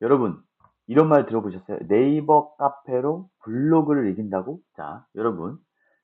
여러분, 이런 말 들어보셨어요? 네이버 카페로 블로그를 이긴다고? 자, 여러분,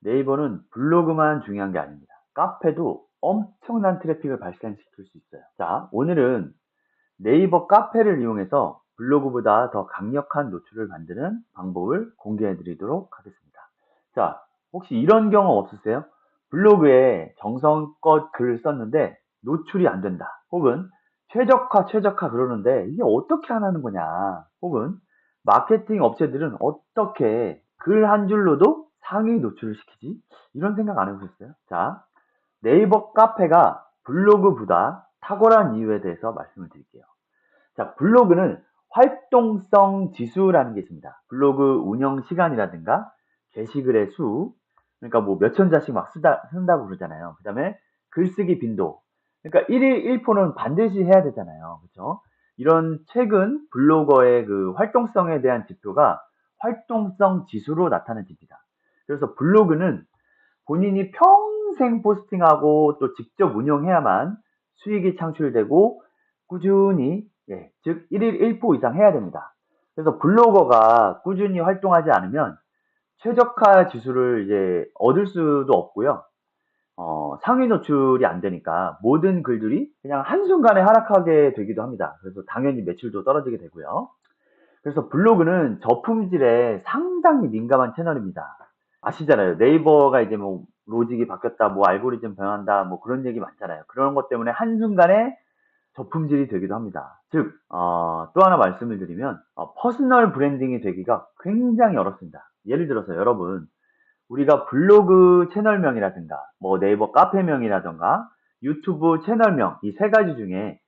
네이버는 블로그만 중요한 게 아닙니다. 카페도 엄청난 트래픽을 발생시킬 수 있어요. 자, 오늘은 네이버 카페를 이용해서 블로그보다 더 강력한 노출을 만드는 방법을 공개해 드리도록 하겠습니다. 자, 혹시 이런 경험 없으세요? 블로그에 정성껏 글을 썼는데 노출이 안 된다. 혹은 최적화, 최적화 그러는데 이게 어떻게 안 하는 거냐. 혹은 마케팅 업체들은 어떻게 글 한 줄로도 상위 노출을 시키지? 이런 생각 안 해보셨어요? 자, 네이버 카페가 블로그보다 탁월한 이유에 대해서 말씀을 드릴게요. 자, 블로그는 활동성 지수라는 게 있습니다. 블로그 운영 시간이라든가 게시글의 수, 그러니까 뭐 몇천 자씩 막 쓰다, 쓴다고 그러잖아요. 그 다음에 글쓰기 빈도. 그러니까 1일 1포는 반드시 해야 되잖아요. 그죠? 이런 최근 블로거의 그 활동성에 대한 지표가 활동성 지수로 나타내집니다. 그래서 블로그는 본인이 평생 포스팅하고 또 직접 운영해야만 수익이 창출되고 꾸준히 예, 즉 1일 1포 이상 해야 됩니다. 그래서 블로거가 꾸준히 활동하지 않으면 최적화 지수를 이제 얻을 수도 없고요. 어, 상위 노출이 안 되니까 모든 글들이 그냥 한순간에 하락하게 되기도 합니다. 그래서 당연히 매출도 떨어지게 되고요. 그래서 블로그는 저품질에 상당히 민감한 채널입니다. 아시잖아요. 네이버가 이제 뭐 로직이 바뀌었다, 뭐 알고리즘 변한다, 뭐 그런 얘기 많잖아요. 그런 것 때문에 한순간에 저품질이 되기도 합니다. 즉, 어, 또 하나 말씀을 드리면, 어, 퍼스널 브랜딩이 되기가 굉장히 어렵습니다. 예를 들어서 여러분, 우리가 블로그 채널명이라든가, 뭐 네이버 카페명이라든가, 유튜브 채널명, 이 세 가지 중에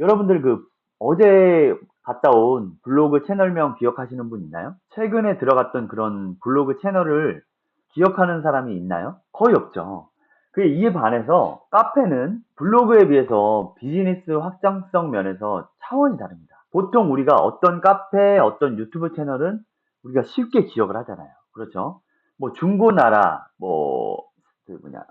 여러분들 그 어제 갔다 온 블로그 채널명 기억하시는 분 있나요? 최근에 들어갔던 그런 블로그 채널을 기억하는 사람이 있나요? 거의 없죠. 그 이에 반해서 카페는 블로그에 비해서 비즈니스 확장성 면에서 차원이 다릅니다. 보통 우리가 어떤 카페, 어떤 유튜브 채널은 우리가 쉽게 기억을 하잖아요. 그렇죠? 뭐 중고나라, 뭐, 그 뭐냐,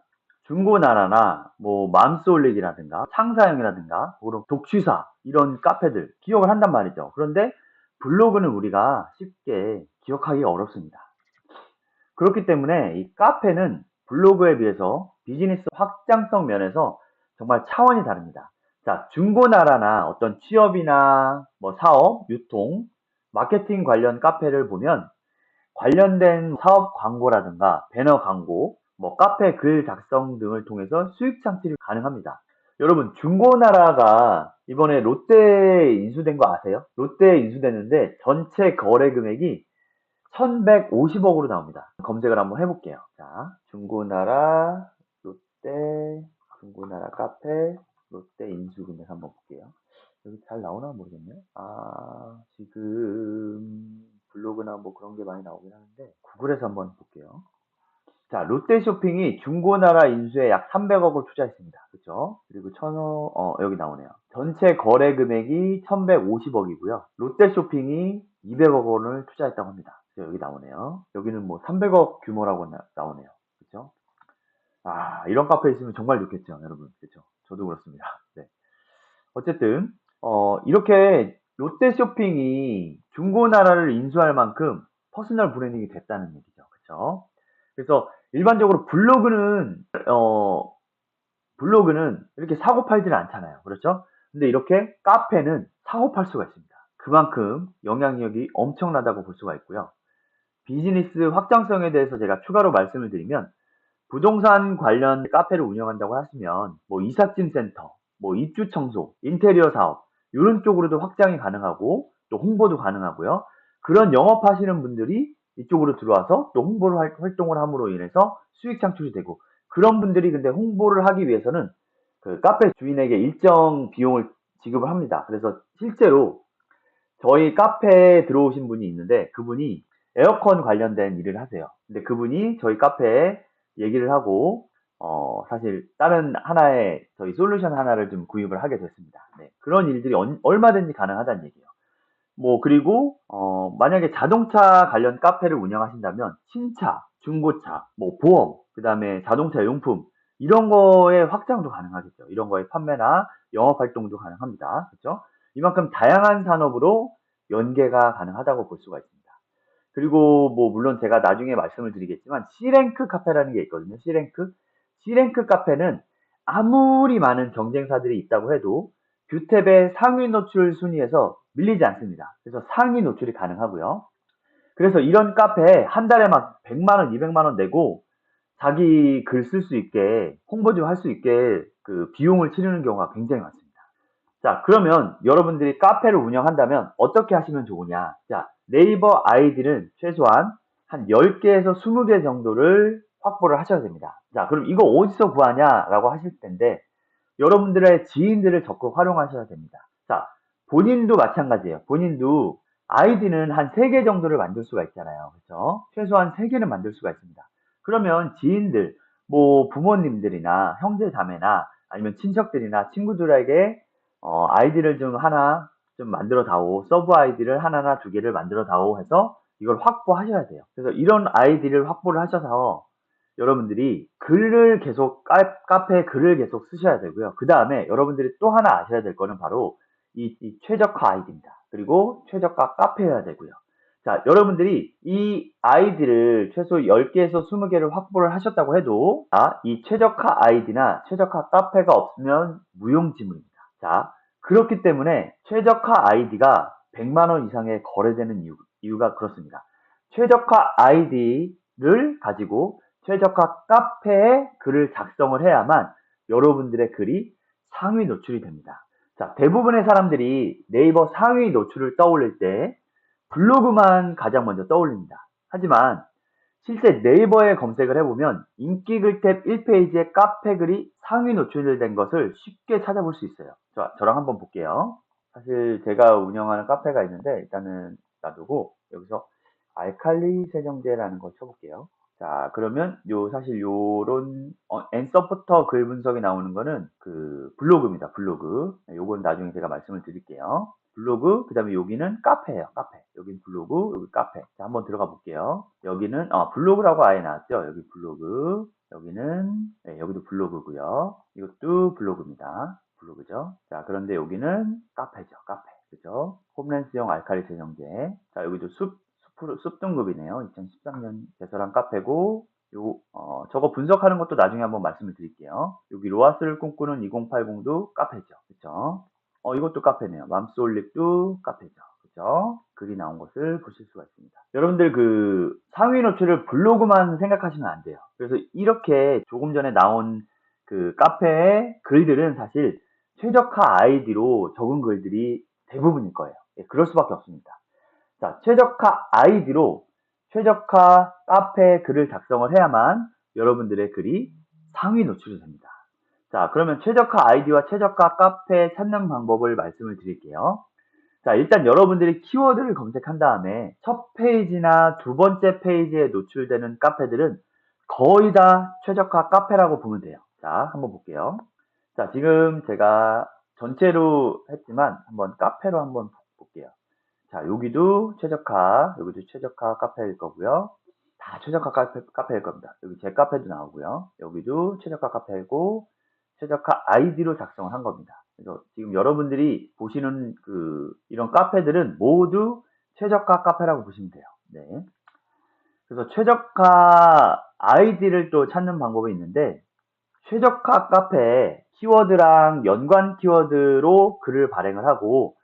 중고나라나 뭐 맘솔릭이라든가 창사형이라든가 그런 독취사 이런 카페들 기억을 한단 말이죠. 그런데 블로그는 우리가 쉽게 기억하기 어렵습니다. 그렇기 때문에 이 카페는 블로그에 비해서 비즈니스 확장성 면에서 정말 차원이 다릅니다. 자, 중고나라나 어떤 취업이나 뭐 사업, 유통, 마케팅 관련 카페를 보면 관련된 사업 광고라든가 배너 광고, 뭐 카페 글 작성 등을 통해서 수익 창출이 가능합니다. 여러분 중고나라가 이번에 롯데에 인수된 거 아세요? 롯데에 인수됐는데 전체 거래 금액이 1150억으로 나옵니다. 검색을 한번 해볼게요. 자, 중고나라, 롯데, 중고나라 카페, 롯데 인수 금액 한번 볼게요. 여기 잘 나오나 모르겠네요. 아, 지금 블로그나 뭐 그런 게 많이 나오긴 하는데 구글에서 한번 볼게요. 자, 롯데쇼핑이 중고나라 인수에 약 300억을 투자했습니다. 그죠? 그리고 천호, 어, 여기 나오네요. 전체 거래 금액이 1150억이고요. 롯데쇼핑이 200억 원을 투자했다고 합니다. 여기 나오네요. 여기는 뭐 300억 규모라고 나, 오네요 그죠? 아, 이런 카페 있으면 정말 좋겠죠, 여러분. 그죠? 저도 그렇습니다. 네. 어쨌든, 어, 이렇게 롯데쇼핑이 중고나라를 인수할 만큼 퍼스널 브랜딩이 됐다는 얘기죠. 그쵸? 그래서 일반적으로 블로그는, 어, 블로그는 이렇게 사고 팔지는 않잖아요. 그렇죠? 근데 이렇게 카페는 사고 팔 수가 있습니다. 그만큼 영향력이 엄청나다고 볼 수가 있고요. 비즈니스 확장성에 대해서 제가 추가로 말씀을 드리면 부동산 관련 카페를 운영한다고 하시면 뭐 이삿짐 센터, 뭐 입주 청소, 인테리어 사업 이런 쪽으로도 확장이 가능하고 또 홍보도 가능하고요. 그런 영업하시는 분들이 이쪽으로 들어와서 또 홍보를 할, 활동을 함으로 인해서 수익 창출이 되고 그런 분들이 근데 홍보를 하기 위해서는 그 카페 주인에게 일정 비용을 지급을 합니다. 그래서 실제로 저희 카페에 들어오신 분이 있는데 그분이 에어컨 관련된 일을 하세요. 근데 그분이 저희 카페에 얘기를 하고 어, 사실 다른 하나의 저희 솔루션 하나를 좀 구입을 하게 됐습니다. 네, 그런 일들이 얼, 얼마든지 가능하다는 얘기예요. 뭐 그리고 어, 만약에 자동차 관련 카페를 운영하신다면 신차, 중고차, 뭐 보험, 그 다음에 자동차 용품 이런 거의 확장도 가능하겠죠. 이런 거의 판매나 영업 활동도 가능합니다. 그렇죠? 이만큼 다양한 산업으로 연계가 가능하다고 볼 수가 있습니다. 그리고 뭐 물론 제가 나중에 말씀을 드리겠지만 C랭크 카페라는 게 있거든요. C랭크. C랭크 카페는 아무리 많은 경쟁사들이 있다고 해도 뷰탭의 상위 노출 순위에서 밀리지 않습니다. 그래서 상위 노출이 가능하고요. 그래서 이런 카페에 한 달에 막 100만원, 200만원 내고 자기 글 쓸 수 있게 홍보 좀 할 수 있게 그 비용을 치르는 경우가 굉장히 많습니다. 자, 그러면 여러분들이 카페를 운영한다면 어떻게 하시면 좋으냐? 자, 네이버 아이디는 최소한 한 10개에서 20개 정도를 확보를 하셔야 됩니다. 자, 그럼 이거 어디서 구하냐라고 하실 텐데 여러분들의 지인들을 적극 활용하셔야 됩니다. 자, 본인도 마찬가지예요. 본인도 아이디는 한 3개 정도를 만들 수가 있잖아요. 그렇죠? 최소한 3개는 만들 수가 있습니다. 그러면 지인들, 뭐 부모님들이나 형제 자매나 아니면 친척들이나 친구들에게 어, 아이디를 좀 하나 좀 만들어 다오, 서브 아이디를 하나나 두 개를 만들어 다오 해서 이걸 확보하셔야 돼요. 그래서 이런 아이디를 확보를 하셔서 여러분들이 글을 계속 카, 카페에 글을 계속 쓰셔야 되고요. 그 다음에 여러분들이 또 하나 아셔야 될 거는 바로 이, 이 최적화 아이디입니다. 그리고 최저가 카페여야 되고요. 자, 여러분들이 이 아이디를 최소 10개에서 20개를 확보를 하셨다고 해도, 자, 이 최적화 아이디나 최적화 카페가 없으면 무용지물입니다. 자, 그렇기 때문에 최적화 아이디가 100만 원 이상에 거래되는 이유, 이유가 그렇습니다. 최적화 아이디를 가지고 최적화 카페에 글을 작성을 해야만 여러분들의 글이 상위 노출이 됩니다. 자, 대부분의 사람들이 네이버 상위 노출을 떠올릴 때 블로그만 가장 먼저 떠올립니다. 하지만 실제 네이버에 검색을 해보면 인기 글 탭 1페이지에 카페 글이 상위 노출된 것을 쉽게 찾아볼 수 있어요. 자, 저랑 한번 볼게요. 사실 제가 운영하는 카페가 있는데 일단은 놔두고 여기서 알칼리 세정제라는 걸 쳐볼게요. 자, 그러면 요 사실 요런 어, 엔서부터 글 분석이 나오는 거는 그 블로그입니다. 블로그. 네, 요건 나중에 제가 말씀을 드릴게요. 블로그, 그 다음에 여기는 카페예요. 카페. 여기는 블로그, 여기 카페. 자, 한번 들어가 볼게요. 여기는 어, 블로그라고 아예 나왔죠. 여기 블로그. 여기는 네, 여기도 블로그고요. 이것도 블로그입니다. 블로그죠. 자, 그런데 여기는 카페죠. 카페. 그죠? 홈랜스용 알칼리 세정제. 자, 여기도 숲 숲등급이네요. 2013년 개설한 카페고 요, 어, 저거 분석하는 것도 나중에 한번 말씀을 드릴게요. 여기 로아스를 꿈꾸는 2080도 카페죠. 그쵸? 어, 이것도 카페네요. 맘스올릭도 카페죠. 그죠? 글이 나온 것을 보실 수가 있습니다. 여러분들 그 상위 노출을 블로그만 생각하시면 안 돼요. 그래서 이렇게 조금 전에 나온 그 카페의 글들은 사실 최적화 아이디로 적은 글들이 대부분일 거예요. 예, 그럴 수밖에 없습니다. 자, 최적화 아이디로 최적화 카페 글을 작성을 해야만 여러분들의 글이 상위 노출이 됩니다. 자, 그러면 최적화 아이디와 최적화 카페 찾는 방법을 말씀을 드릴게요. 자, 일단 여러분들이 키워드를 검색한 다음에 첫 페이지나 두 번째 페이지에 노출되는 카페들은 거의 다 최적화 카페라고 보면 돼요. 자, 한번 볼게요. 자, 지금 제가 전체로 했지만 한번 카페로 한번. 자, 여기도 최적화, 여기도 최적화 카페일 거고요. 다 최적화 카페, 카페 일 겁니다. 여기 제 카페도 나오고요. 여기도 최적화 카페이고 최적화 아이디로 작성을 한 겁니다. 그래서 지금 여러분들이 보시는 그 이런 카페들은 모두 최적화 카페라고 보시면 돼요. 네. 그래서 최적화 아이디를 또 찾는 방법이 있는데 최적화 카페에 키워드랑 연관 키워드로 글을 발행을 하고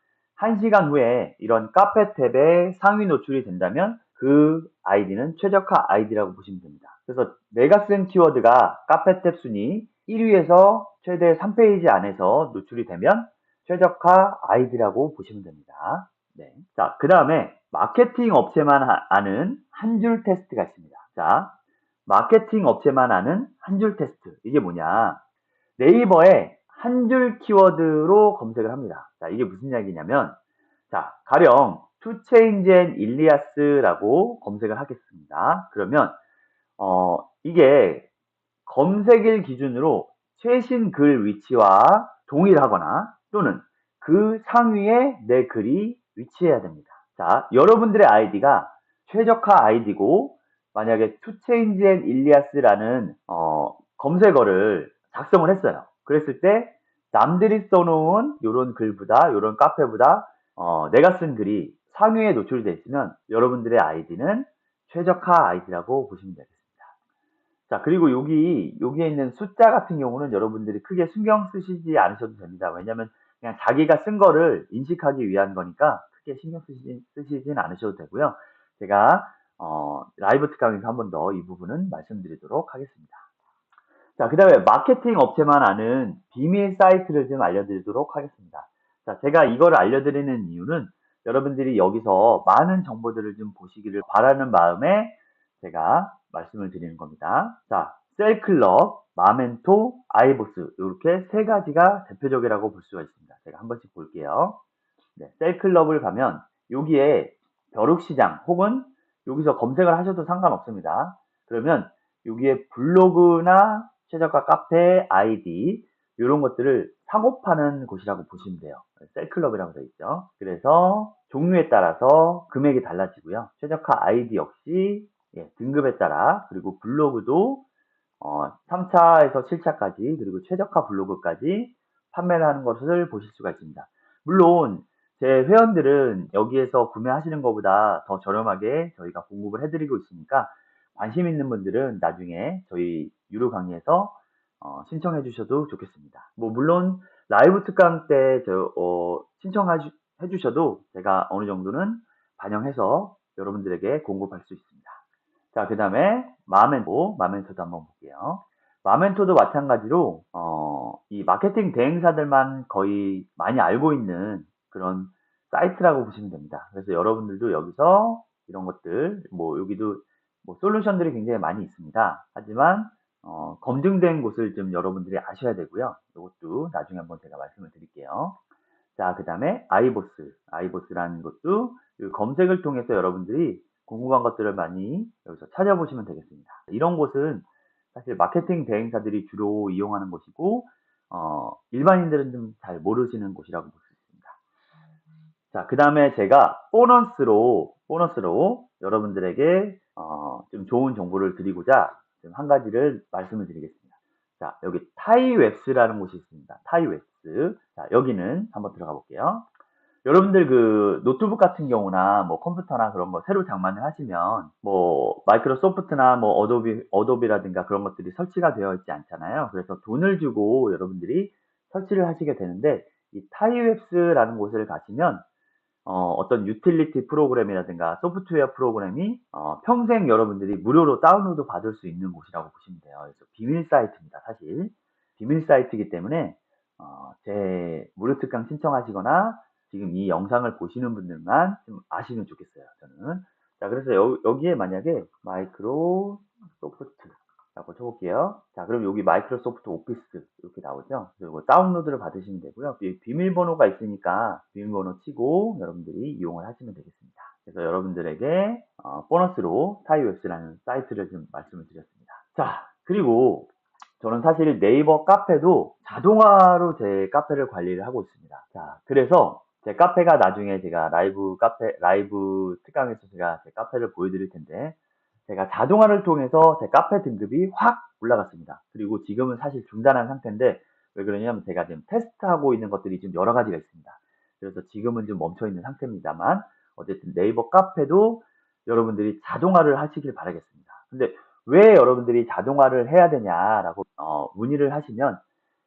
1시간 후에 이런 카페 탭에 상위 노출이 된다면 그 아이디는 최적화 아이디라고 보시면 됩니다. 그래서 내가 쓴 키워드가 카페 탭 순위 1위에서 최대 3페이지 안에서 노출이 되면 최적화 아이디라고 보시면 됩니다. 네. 자, 그 다음에 마케팅 업체만 아는 한 줄 테스트가 있습니다. 자, 마케팅 업체만 아는 한 줄 테스트. 이게 뭐냐. 네이버에 한 줄 키워드로 검색을 합니다. 자, 이게 무슨 이야기냐면, 자, 가령 투체인젠 일리아스라고 검색을 하겠습니다. 그러면 어, 이게 검색일 기준으로 최신 글 위치와 동일하거나 또는 그 상위에 내 글이 위치해야 됩니다. 자, 여러분들의 아이디가 최적화 아이디고 만약에 투체인젠 일리아스라는 어, 검색어를 작성을 했어요. 그랬을 때 남들이 써놓은 이런 글보다 이런 카페보다 어, 내가 쓴 글이 상위에 노출되어 있으면 여러분들의 아이디는 최적화 아이디라고 보시면 되겠습니다. 자, 그리고 여기, 여기에 있는 숫자 같은 경우는 여러분들이 크게 신경 쓰시지 않으셔도 됩니다. 왜냐면 그냥 자기가 쓴 거를 인식하기 위한 거니까 크게 신경 쓰시, 쓰시진 않으셔도 되고요. 제가, 어, 라이브 특강에서 한 번 더 이 부분은 말씀드리도록 하겠습니다. 자, 그 다음에 마케팅 업체만 아는 비밀 사이트를 좀 알려드리도록 하겠습니다. 자, 제가 이걸 알려드리는 이유는 여러분들이 여기서 많은 정보들을 좀 보시기를 바라는 마음에 제가 말씀을 드리는 겁니다. 자, 셀클럽, 마멘토, 아이보스 이렇게 세 가지가 대표적이라고 볼 수가 있습니다. 제가 한 번씩 볼게요. 네, 셀클럽을 가면 여기에 벼룩시장 혹은 여기서 검색을 하셔도 상관없습니다. 그러면 여기에 블로그나 최저가 카페, 아이디 이런 것들을 사고 파는 곳이라고 보시면 돼요. 셀클럽이라고 되어 있죠. 그래서 종류에 따라서 금액이 달라지고요. 최저가 아이디 역시 예, 등급에 따라 그리고 블로그도 어, 3차에서 7차까지 그리고 최저가 블로그까지 판매를 하는 것을 보실 수가 있습니다. 물론 제 회원들은 여기에서 구매하시는 것보다 더 저렴하게 저희가 공급을 해드리고 있으니까 관심 있는 분들은 나중에 저희 유료 강의에서 어, 신청해 주셔도 좋겠습니다. 뭐 물론 라이브 특강 때 저, 어, 신청해 주셔도 제가 어느 정도는 반영해서 여러분들에게 공급할 수 있습니다. 자, 그 다음에 마멘토, 마멘토도 한번 볼게요. 마멘토도 마찬가지로 어, 이 마케팅 대행사들만 거의 많이 알고 있는 그런 사이트라고 보시면 됩니다. 그래서 여러분들도 여기서 이런 것들, 뭐 여기도 뭐 솔루션들이 굉장히 많이 있습니다. 하지만 어, 검증된 곳을 좀 여러분들이 아셔야 되고요. 이것도 나중에 한번 제가 말씀을 드릴게요. 자, 그 다음에 아이보스, 아이보스라는 것도 검색을 통해서 여러분들이 궁금한 것들을 많이 여기서 찾아보시면 되겠습니다. 이런 곳은 사실 마케팅 대행사들이 주로 이용하는 곳이고 어, 일반인들은 좀 잘 모르시는 곳이라고 볼 수 있습니다. 자, 그 다음에 제가 보너스로 보너스로 여러분들에게 어, 좀 좋은 정보를 드리고자 한 가지를 말씀을 드리겠습니다. 자, 여기 타이웹스라는 곳이 있습니다. 타이웹스. 자, 여기는 한번 들어가 볼게요. 여러분들 그 노트북 같은 경우나 뭐 컴퓨터나 그런 거 새로 장만을 하시면 뭐 마이크로소프트나 뭐 어도비 어도비라든가 그런 것들이 설치가 되어 있지 않잖아요. 그래서 돈을 주고 여러분들이 설치를 하시게 되는데 이 타이웹스라는 곳을 가시면 어, 어떤 유틸리티 프로그램이라든가 소프트웨어 프로그램이 어, 평생 여러분들이 무료로 다운로드 받을 수 있는 곳이라고 보시면 돼요. 그래서 비밀 사이트입니다. 사실 비밀 사이트이기 때문에 어, 제 무료 특강 신청하시거나 지금 이 영상을 보시는 분들만 좀 아시면 좋겠어요. 저는. 자, 그래서 여, 기에 만약에 마이크로 소프트 라고 쳐볼게요. 자, 그럼 여기 마이크로소프트 오피스 이렇게 나오죠. 그리고 다운로드를 받으시면 되고요. 비밀번호가 있으니까 비밀번호 치고 여러분들이 이용을 하시면 되겠습니다. 그래서 여러분들에게 어, 보너스로 타이웹스라는 사이트를 좀 말씀을 드렸습니다. 자, 그리고 저는 사실 네이버 카페도 자동화로 제 카페를 관리를 하고 있습니다. 자, 그래서 제 카페가 나중에 제가 라이브 카페, 라이브 특강에서 제가 제 카페를 보여드릴 텐데, 제가 자동화를 통해서 제 카페 등급이 확 올라갔습니다. 그리고 지금은 사실 중단한 상태인데, 왜 그러냐면 제가 지금 테스트하고 있는 것들이 좀 여러 가지가 있습니다. 그래서 지금은 좀 멈춰 있는 상태입니다만, 어쨌든 네이버 카페도 여러분들이 자동화를 하시길 바라겠습니다. 근데 왜 여러분들이 자동화를 해야 되냐라고 어, 문의를 하시면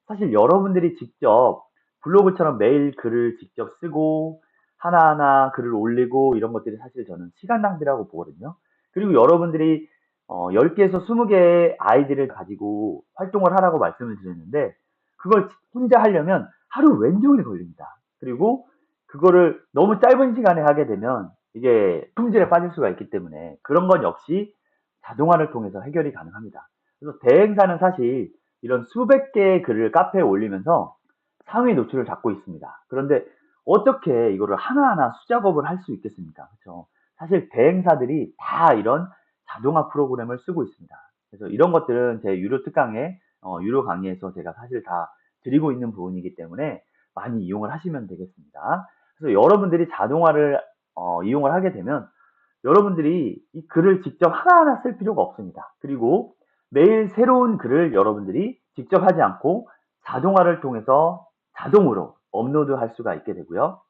사실 여러분들이 직접 블로그처럼 매일 글을 직접 쓰고 하나하나 글을 올리고 이런 것들이 사실 저는 시간 낭비라고 보거든요. 그리고 여러분들이 어, 10개에서 20개의 아이디를 가지고 활동을 하라고 말씀을 드렸는데 그걸 혼자 하려면 하루 왼종일 걸립니다. 그리고 그거를 너무 짧은 시간에 하게 되면 이게 품질에 빠질 수가 있기 때문에 그런 건 역시 자동화를 통해서 해결이 가능합니다. 그래서 대행사는 사실 이런 수백 개의 글을 카페에 올리면서 상위 노출을 잡고 있습니다. 그런데 어떻게 이거를 하나하나 수작업을 할 수 있겠습니까? 그렇죠? 사실 대행사들이 다 이런 자동화 프로그램을 쓰고 있습니다. 그래서 이런 것들은 제 유료 특강에 어, 유료 강의에서 제가 사실 다 드리고 있는 부분이기 때문에 많이 이용을 하시면 되겠습니다. 그래서 여러분들이 자동화를 어, 이용을 하게 되면 여러분들이 이 글을 직접 하나하나 쓸 필요가 없습니다. 그리고 매일 새로운 글을 여러분들이 직접 하지 않고 자동화를 통해서 자동으로 업로드 할 수가 있게 되고요.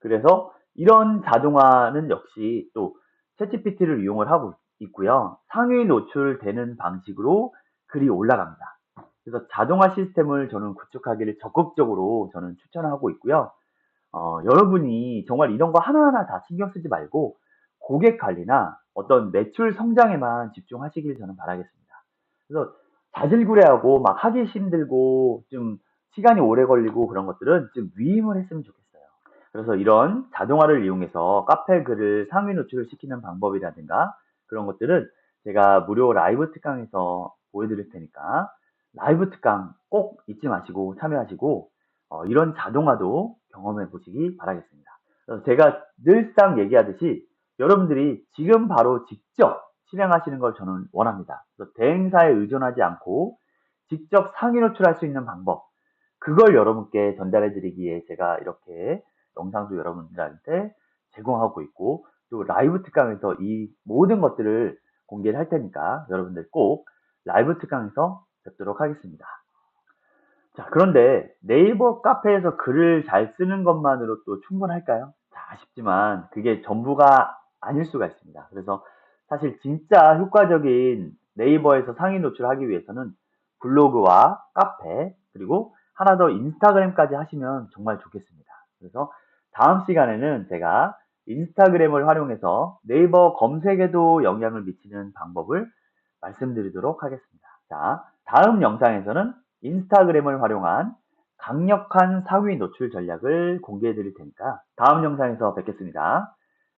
그래서 이런 자동화는 역시 또 챗GPT를 이용을 하고 있고요. 상위 노출되는 방식으로 글이 올라갑니다. 그래서 자동화 시스템을 저는 구축하기를 적극적으로 저는 추천하고 있고요. 어, 여러분이 정말 이런 거 하나하나 다 신경 쓰지 말고 고객 관리나 어떤 매출 성장에만 집중하시길 저는 바라겠습니다. 그래서 자질구레하고 막 하기 힘들고 좀 시간이 오래 걸리고 그런 것들은 좀 위임을 했으면 좋겠어요. 그래서 이런 자동화를 이용해서 카페 글을 상위 노출을 시키는 방법이라든가 그런 것들은 제가 무료 라이브 특강에서 보여드릴 테니까 라이브 특강 꼭 잊지 마시고 참여하시고 어, 이런 자동화도 경험해 보시기 바라겠습니다. 제가 늘상 얘기하듯이 여러분들이 지금 바로 직접 실행하시는 걸 저는 원합니다. 그래서 대행사에 의존하지 않고 직접 상위 노출할 수 있는 방법, 그걸 여러분께 전달해 드리기 위해 제가 이렇게 영상도 여러분들한테 제공하고 있고 또 라이브 특강에서 이 모든 것들을 공개를 할 테니까 여러분들 꼭 라이브 특강에서 뵙도록 하겠습니다. 자, 그런데 네이버 카페에서 글을 잘 쓰는 것만으로 또 충분할까요? 자, 아쉽지만 그게 전부가 아닐 수가 있습니다. 그래서 사실 진짜 효과적인 네이버에서 상위 노출하기 위해서는 블로그와 카페 그리고 하나 더 인스타그램까지 하시면 정말 좋겠습니다. 그래서 다음 시간에는 제가 인스타그램을 활용해서 네이버 검색에도 영향을 미치는 방법을 말씀드리도록 하겠습니다. 자, 다음 영상에서는 인스타그램을 활용한 강력한 상위 노출 전략을 공개해 드릴 테니까 다음 영상에서 뵙겠습니다.